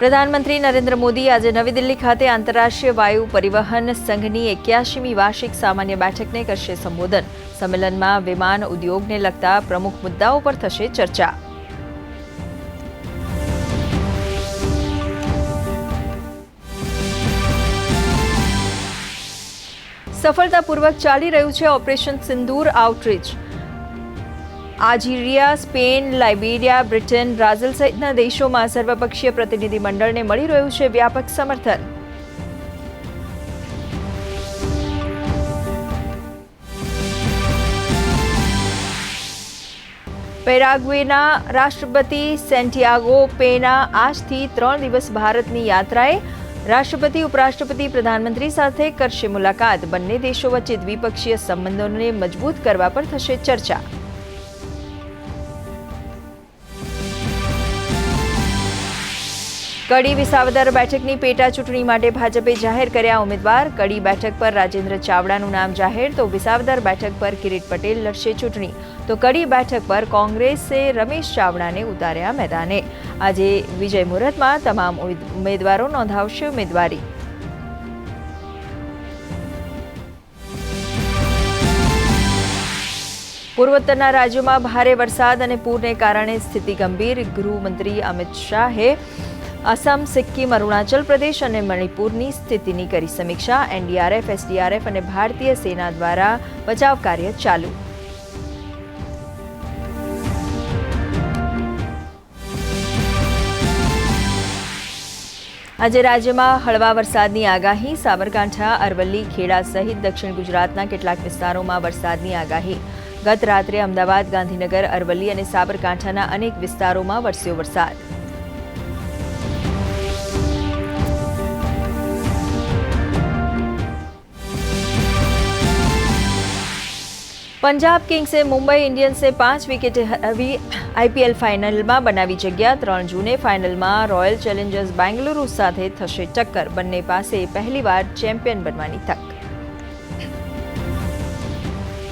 પ્રધાનમંત્રી નરેન્દ્ર મોદી આજે નવી દિલ્હી ખાતે આંતરરાષ્ટ્રીય વાયુ પરિવહન સંઘની એક્યાસીમી વાર્ષિક સામાન્ય બેઠકને કરશે સંબોધન. સંમેલનમાં વિમાન ઉદ્યોગને લગતા પ્રમુખ મુદ્દાઓ પર થશે ચર્ચા. સફળતાપૂર્વક ચાલી રહ્યું છે operation Sindoor outreach Algeria Spain, Liberia, Britain, Brazil સહિતના દેશોમાં સર્વપક્ષીય પ્રતિનિધિ મંડળને મળી રહ્યું છે વ્યાપક સમર્થન. પેરાગ્વેના રાષ્ટ્રપતિ સેન્ટિયાગો પેના આજથી ત્રણ દિવસ ભારતની યાત્રાએ રાષ્ટ્રપતિ, ઉપરાષ્ટ્રપતિ, પ્રધાનમંત્રી સાથે કરશે મુલાકાત. બંને દેશો વચ્ચે દ્વિપક્ષીય સંબંધોને મજબૂત કરવા પર થશે ચર્ચા. કડી વિસાવદર બેઠકની પેટા ચૂંટણી માટે ભાજપે જાહેર કર્યા ઉમેદવાર. કડી બેઠક પર રાજેન્દ્ર ચાવડાનું નામ જાહેર, તો વિસાવદર બેઠક પર કિરીટ પટેલ લડશે ચૂંટણી. તો કડી બેઠક પર કોંગ્રેસે રમેશ ચાવડાને ઉતાર્યા મેદાને. આજે વિજય મુહૂર્તમાં તમામ ઉમેદવારો નોંધાવશે ઉમેદવારી. પૂર્વોત્તરના રાજ્યોમાં ભારે વરસાદ અને પૂરને કારણે સ્થિતિ ગંભીર. ગૃહમંત્રી અમિત શાહે આસામ, સિક્કિમ, અરુણાચલ પ્રદેશ અને મણિપુરની સ્થિતિની કરી સમીક્ષા. એનડીઆરએફ, એસડીઆરએફ અને ભારતીય સેના દ્વારા બચાવ કાર્ય ચાલુ. આજે રાજ્યમાં હળવા વરસાદની આગાહી. સાબરકાંઠા, અરવલ્લી, ખેડા સહિત દક્ષિણ ગુજરાતના કેટલાક વિસ્તારોમાં વરસાદની આગાહી. ગત રાત્રે અમદાવાદ, ગાંધીનગર, અરવલ્લી અને સાબરકાંઠાના અનેક વિસ્તારોમાં વરસ્યો વરસાદ. પંજાબ કિંગ્સે મુંબઈ ઇન્ડિયન્સને પાંચ વિકેટે હરાવી આઈપીએલ ફાઇનલમાં બનાવી જગ્યા. ત્રણ જૂને ફાઇનલમાં રોયલ ચેલેન્જર્સ બેંગલુરુ સાથે થશે ટક્કર. બંને પાસે પહેલીવાર ચેમ્પિયન બનવાની તક.